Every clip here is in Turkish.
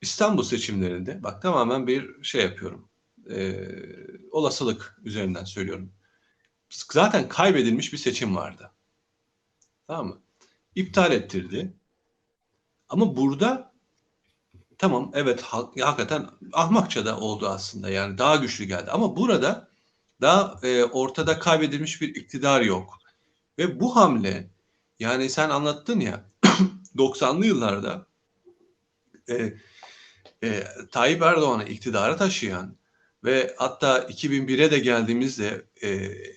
İstanbul seçimlerinde bak tamamen bir şey yapıyorum. Ee, olasılık üzerinden söylüyorum. Zaten kaybedilmiş bir seçim vardı. Tamam mı? İptal ettirdi. Ama burada tamam evet ha- hakikaten ahmakça da oldu aslında. Yani daha güçlü geldi. Ama burada daha e, ortada kaybedilmiş bir iktidar yok. Ve bu hamle yani sen anlattın ya 90'lı yıllarda e, e, Tayyip Erdoğan'ı iktidara taşıyan ve hatta 2001'e de geldiğimizde e,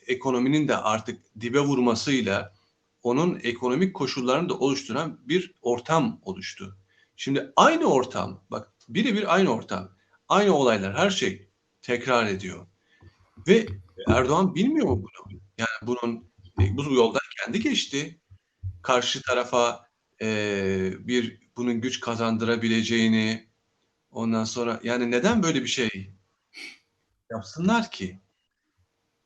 ekonominin de artık dibe vurmasıyla onun ekonomik koşullarını da oluşturan bir ortam oluştu. Şimdi aynı ortam, bak birebir aynı ortam, aynı olaylar, her şey tekrar ediyor. Ve Erdoğan bilmiyor mu bunu? Yani bunun e, bu yoldan kendi geçti. Karşı tarafa e, bir bunun güç kazandırabileceğini ondan sonra yani neden böyle bir şey yapsınlar ki?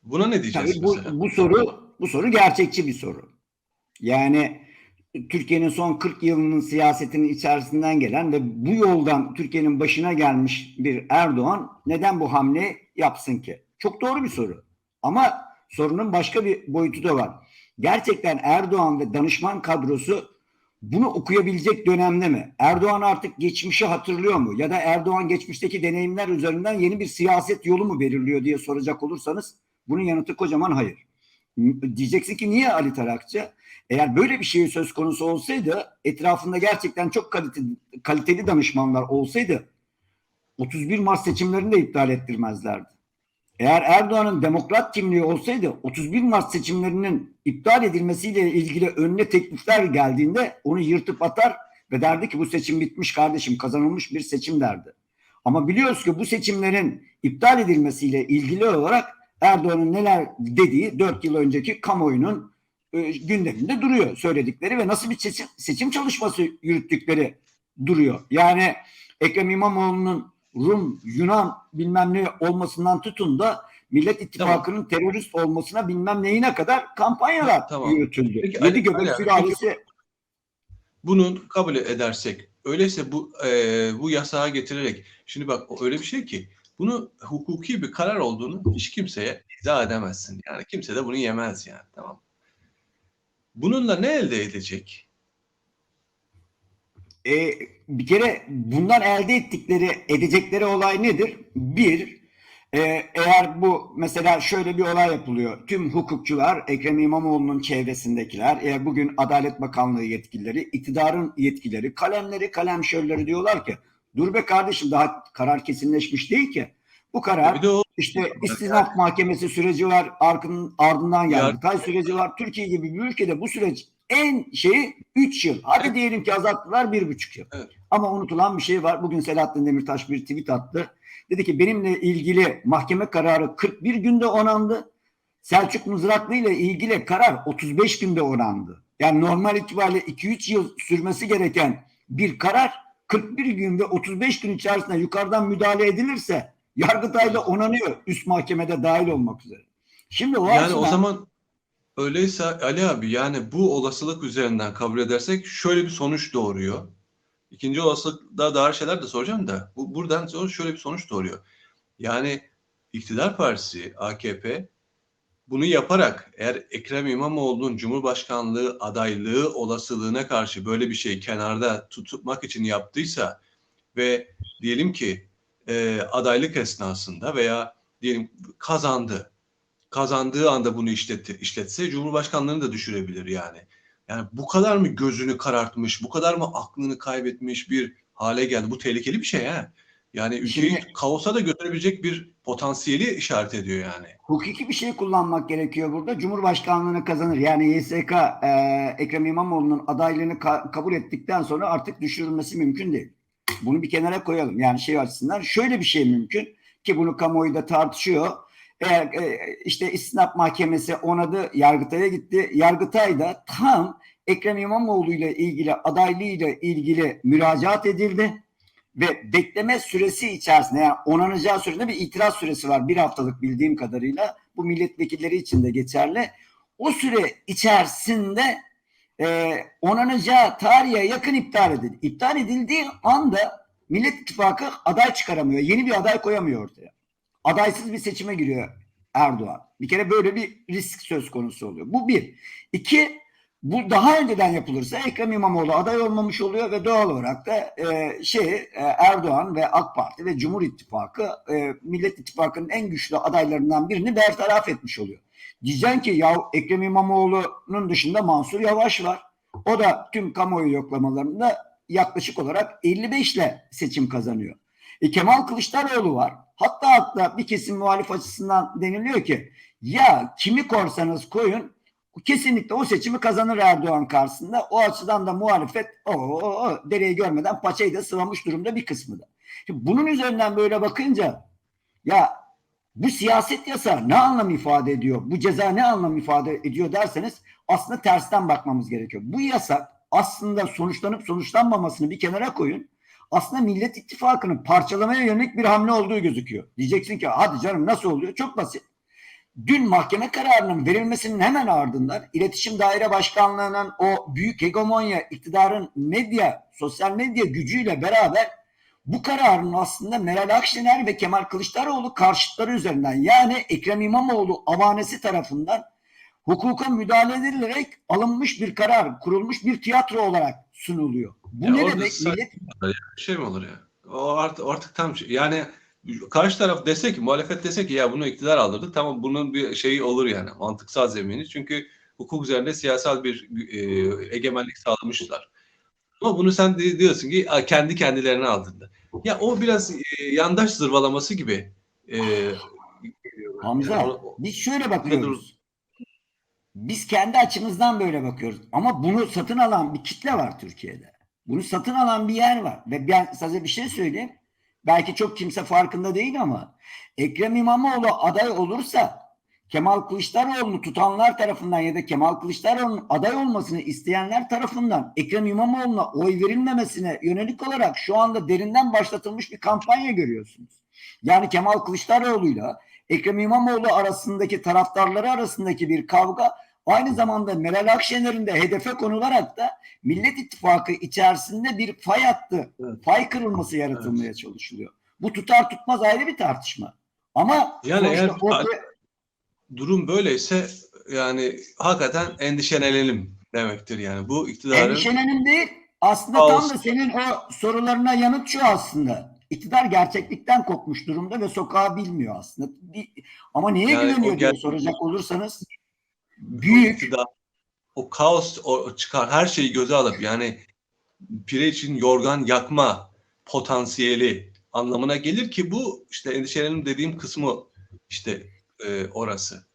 Buna ne diyeceğiz Tabii bu, mesela? bu soru bu soru gerçekçi bir soru. Yani Türkiye'nin son 40 yılının siyasetinin içerisinden gelen ve bu yoldan Türkiye'nin başına gelmiş bir Erdoğan neden bu hamle yapsın ki? Çok doğru bir soru. Ama sorunun başka bir boyutu da var. Gerçekten Erdoğan ve danışman kadrosu bunu okuyabilecek dönemde mi? Erdoğan artık geçmişi hatırlıyor mu? Ya da Erdoğan geçmişteki deneyimler üzerinden yeni bir siyaset yolu mu belirliyor diye soracak olursanız bunun yanıtı kocaman hayır. Diyeceksin ki niye Ali Tarakçı? Eğer böyle bir şey söz konusu olsaydı etrafında gerçekten çok kaliteli, kaliteli danışmanlar olsaydı 31 Mart seçimlerini de iptal ettirmezlerdi. Eğer Erdoğan'ın demokrat kimliği olsaydı 31 Mart seçimlerinin iptal edilmesiyle ilgili önüne teklifler geldiğinde onu yırtıp atar ve derdi ki bu seçim bitmiş kardeşim kazanılmış bir seçim derdi. Ama biliyoruz ki bu seçimlerin iptal edilmesiyle ilgili olarak Erdoğan'ın neler dediği 4 yıl önceki kamuoyunun e, gündeminde duruyor söyledikleri ve nasıl bir seçim, seçim çalışması yürüttükleri duruyor. Yani Ekrem İmamoğlu'nun Rum, Yunan bilmem ne olmasından tutun da Millet İttifakı'nın terörist olmasına bilmem neyine kadar kampanyalar Tamam. yürütüldü. Peki, Yedi göbek sülalesi Bunun kabul edersek öyleyse bu e, bu yasağa getirerek şimdi bak öyle bir şey ki bunu hukuki bir karar olduğunu hiç kimseye izah edemezsin. Yani kimse de bunu yemez yani tamam. Bununla ne elde edecek? E, bir kere bundan elde ettikleri, edecekleri olay nedir? Bir, e, eğer bu mesela şöyle bir olay yapılıyor. Tüm hukukçular, Ekrem İmamoğlu'nun çevresindekiler, e, bugün Adalet Bakanlığı yetkilileri, iktidarın yetkileri, kalemleri, kalemşörleri diyorlar ki dur be kardeşim daha karar kesinleşmiş değil ki. Bu karar de o işte istinaf mahkemesi süreci var, arkın, ardından yargıtay süreci var. Türkiye gibi bir ülkede bu süreç en şeyi 3 yıl. Hadi diyelim ki azalttılar 1,5 yıl. Evet. Ama unutulan bir şey var. Bugün Selahattin Demirtaş bir tweet attı. Dedi ki benimle ilgili mahkeme kararı 41 günde onandı. Selçuk Mızraklı ile ilgili karar 35 günde onandı. Yani normal itibariyle 2-3 yıl sürmesi gereken bir karar 41 gün ve 35 gün içerisinde yukarıdan müdahale edilirse Yargıtay'da onanıyor üst mahkemede dahil olmak üzere. Şimdi o yani açıdan o zaman öyleyse Ali abi yani bu olasılık üzerinden kabul edersek şöyle bir sonuç doğuruyor. İkinci olasılıkta daha şeyler de soracağım da bu buradan sonra şöyle bir sonuç doğuruyor. Yani iktidar partisi AKP bunu yaparak eğer Ekrem İmamoğlu'nun Cumhurbaşkanlığı adaylığı olasılığına karşı böyle bir şey kenarda tutmak için yaptıysa ve diyelim ki e, adaylık esnasında veya diyelim kazandı. Kazandığı anda bunu işletti, işletse Cumhurbaşkanlığını da düşürebilir yani. Yani bu kadar mı gözünü karartmış, bu kadar mı aklını kaybetmiş bir hale geldi? Bu tehlikeli bir şey ha. Yani ülkeyi Şimdi- kaosa da götürebilecek bir potansiyeli işaret ediyor yani. hukuki bir şey kullanmak gerekiyor burada. Cumhurbaşkanlığını kazanır. Yani YSK e, Ekrem İmamoğlu'nun adaylığını ka- kabul ettikten sonra artık düşürülmesi mümkün değil. Bunu bir kenara koyalım. Yani şey açısından şöyle bir şey mümkün ki bunu kamuoyu da tartışıyor. Eğer e, işte istinaf mahkemesi onadı, Yargıtay'a gitti. Yargıtay da tam Ekrem İmamoğlu ile ilgili adaylığı ile ilgili müracaat edildi ve bekleme süresi içerisinde yani onanacağı sürede bir itiraz süresi var bir haftalık bildiğim kadarıyla bu milletvekilleri için de geçerli. O süre içerisinde e, onanacağı tarihe yakın iptal edildi. İptal edildiği anda Millet İttifakı aday çıkaramıyor. Yeni bir aday koyamıyor ortaya. Adaysız bir seçime giriyor Erdoğan. Bir kere böyle bir risk söz konusu oluyor. Bu bir. İki, bu daha önceden yapılırsa Ekrem İmamoğlu aday olmamış oluyor ve doğal olarak da e, şey e, Erdoğan ve AK Parti ve Cumhur İttifakı e, Millet İttifakı'nın en güçlü adaylarından birini bertaraf etmiş oluyor. Diyeceksin ki ya Ekrem İmamoğlu'nun dışında Mansur Yavaş var. O da tüm kamuoyu yoklamalarında yaklaşık olarak 55 ile seçim kazanıyor. E, Kemal Kılıçdaroğlu var. Hatta hatta bir kesim muhalif açısından deniliyor ki ya kimi korsanız koyun kesinlikle o seçimi kazanır Erdoğan karşısında. O açıdan da muhalefet o, o, dereyi görmeden paçayı da sıvamış durumda bir kısmı da. Şimdi bunun üzerinden böyle bakınca ya bu siyaset yasa ne anlam ifade ediyor? Bu ceza ne anlam ifade ediyor derseniz aslında tersten bakmamız gerekiyor. Bu yasak aslında sonuçlanıp sonuçlanmamasını bir kenara koyun. Aslında Millet İttifakı'nın parçalamaya yönelik bir hamle olduğu gözüküyor. Diyeceksin ki hadi canım nasıl oluyor? Çok basit. Dün mahkeme kararının verilmesinin hemen ardından İletişim Daire Başkanlığı'nın o büyük hegemonya iktidarın medya, sosyal medya gücüyle beraber bu kararın aslında Meral Akşener ve Kemal Kılıçdaroğlu karşıtları üzerinden yani Ekrem İmamoğlu avanesi tarafından hukuka müdahale edilerek alınmış bir karar, kurulmuş bir tiyatro olarak sunuluyor. Bu Ya ne demek? Millet şey mi olur ya? O artık, artık tam şey. Yani karşı taraf dese ki, muhalefet dese ki ya bunu iktidar aldırdı. Tamam bunun bir şeyi olur yani. Mantıksal zemini. Çünkü hukuk üzerinde siyasal bir e, egemenlik sağlamışlar. Ama bunu sen di- diyorsun ki "Aa, kendi kendilerine aldırdı. Ya o biraz e, yandaş zırvalaması gibi. E, Hamza, yani biz şöyle bakıyoruz. Biz kendi açımızdan böyle bakıyoruz. Ama bunu satın alan bir kitle var Türkiye'de. Bunu satın alan bir yer var. Ve ben size bir şey söyleyeyim. Belki çok kimse farkında değil ama Ekrem İmamoğlu aday olursa Kemal Kılıçdaroğlu'nu tutanlar tarafından ya da Kemal Kılıçdaroğlu'nun aday olmasını isteyenler tarafından Ekrem İmamoğlu'na oy verilmemesine yönelik olarak şu anda derinden başlatılmış bir kampanya görüyorsunuz. Yani Kemal Kılıçdaroğlu'yla Ekrem İmamoğlu arasındaki taraftarları arasındaki bir kavga aynı zamanda Meral Akşener'in de hedefe konularak da Millet İttifakı içerisinde bir fay hattı, Evet. fay kırılması yaratılmaya çalışılıyor. Bu tutar tutmaz ayrı bir tartışma. Ama Yani eğer- ortaya- durum böyleyse yani hakikaten endişelenelim demektir yani. Bu iktidarın endişelenin değil aslında Kaos. tam da senin o sorularına yanıt şu aslında. İktidar gerçeklikten kopmuş durumda ve sokağı bilmiyor aslında. Ama neye Yani güveniyor diye soracak olursanız büyük iktidar o kaos çıkar her şeyi göze alıp yani pire için yorgan yakma potansiyeli anlamına gelir ki bu işte endişelerim dediğim kısmı işte e, orası.